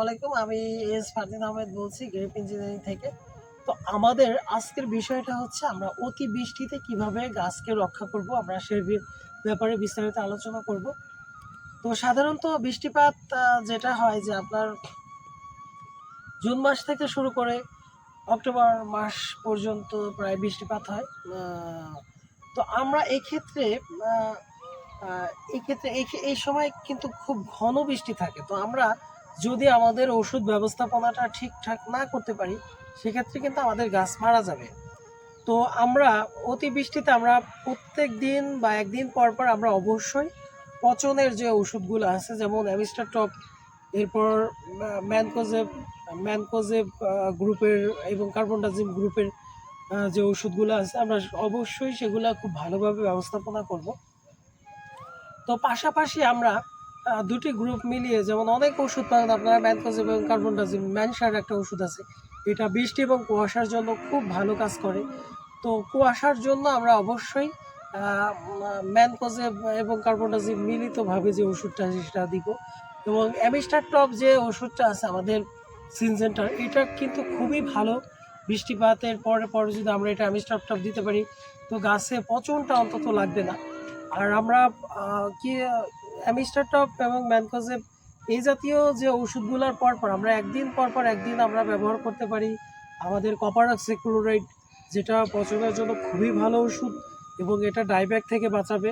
আলাইকুম আমি এস ফারদিন আহমেদ বলছি গ্রেপ ইঞ্জিনিয়ারিং থেকে। তো আমাদের আজকের বিষয়টা হচ্ছে আমরা অতি বৃষ্টিতে কীভাবে গাছকে রক্ষা করব আমরা সে ব্যাপারে বিস্তারিত আলোচনা করব। তো সাধারণত বৃষ্টিপাত যেটা হয় যে আপনার জুন মাস থেকে শুরু করে অক্টোবর মাস পর্যন্ত প্রায় বৃষ্টিপাত হয়। তো আমরা এক্ষেত্রে ক্ষেত্রে আহ, আহ, এই ক্ষেত্রে এই এই সময় কিন্তু খুব ঘন বৃষ্টি থাকে। তো আমরা যদি আমাদের ওষুধ ব্যবস্থাপনাটা ঠিকঠাক না করতে পারি, সেক্ষেত্রে কিন্তু আমাদের গাছ মারা যাবে। তো আমরা অতি বৃষ্টিতে আমরা প্রত্যেক দিন বা একদিন পর পর আমরা অবশ্যই পচনের যে ওষুধগুলো আছে, যেমন অ্যামিস্টার টপ, এরপর ম্যানকোজেব ম্যানকোজেব গ্রুপের এবং কার্বনডাজিম গ্রুপের যে ওষুধগুলো আছে, আমরা অবশ্যই সেগুলো খুব ভালোভাবে ব্যবস্থাপনা করব। তো পাশাপাশি আমরা দুটি গ্রুপ মিলিয়ে যেমন অনেক ওষুধ পাবেন আপনারা ম্যানকোজেব এবং কার্বনডাজিম ম্যানসার একটা ওষুধ আছে। এটা বৃষ্টি এবং কুয়াশার জন্য খুব ভালো কাজ করে। তো কুয়াশার জন্য আমরা অবশ্যই ম্যানকোজেব এবং কার্বনডাজিম মিলিতভাবে যে ওষুধটা আছে সেটা দিব। এবং অ্যামিস্টার টপ যে ওষুধটা আছে আমাদের সিনজেন্টার এটা কিন্তু খুবই ভালো। বৃষ্টিপাতের পরে পরে যদি আমরা এটা অ্যামিস্টার টপ দিতে পারি, তো গাছে পচনটা অন্তত লাগবে না। আর আমরা কি অ্যামিস্টার টপ এবং ম্যানকোজেব এই জাতীয় যে ওষুধগুলোর পর পর আমরা একদিন পর পর একদিন আমরা ব্যবহার করতে পারি। আমাদের কপার অক্সিক্লোরাইড যেটা পচনের জন্য খুবই ভালো ওষুধ এবং এটা ডাইব্যাক থেকে বাঁচাবে।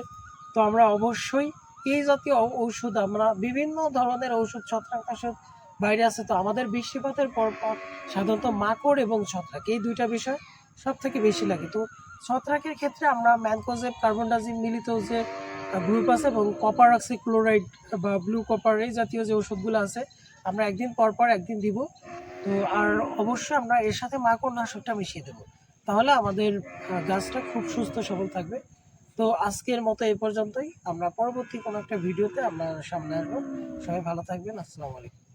তো আমরা অবশ্যই এই জাতীয় ঔষধ, আমরা বিভিন্ন ধরনের ঔষধ, ছত্রাকনাশক বাইরে আছে, তো আমাদের বৃষ্টিপাতের পর পর সাধারণত মাকড় এবং ছত্রাক এই দুইটা বিষয় সব থেকে বেশি লাগে। তো ছত্রাকের ক্ষেত্রে আমরা ম্যানকোজেব কার্বনডাজিম মিলিত যে গ্রুপ আছে এবং কপার আছে অক্সিক্লোরাইড বা ব্লু কপার এই জাতীয় যে ওষুধগুলো আছে, আমরা একদিন পর পর একদিন দিব। তো আর অবশ্যই আমরা এর সাথে মাকড় নাশকটা মিশিয়ে দেবো। তাহলে আমাদের গাছটা খুব সুস্থ সবল থাকবে। তো আজকের মতো এ পর্যন্তই। আমরা পরবর্তী কোনো একটা ভিডিওতে আমরা সামনে আসব। সবাই ভালো থাকবেন। আসসালামু আলাইকুম।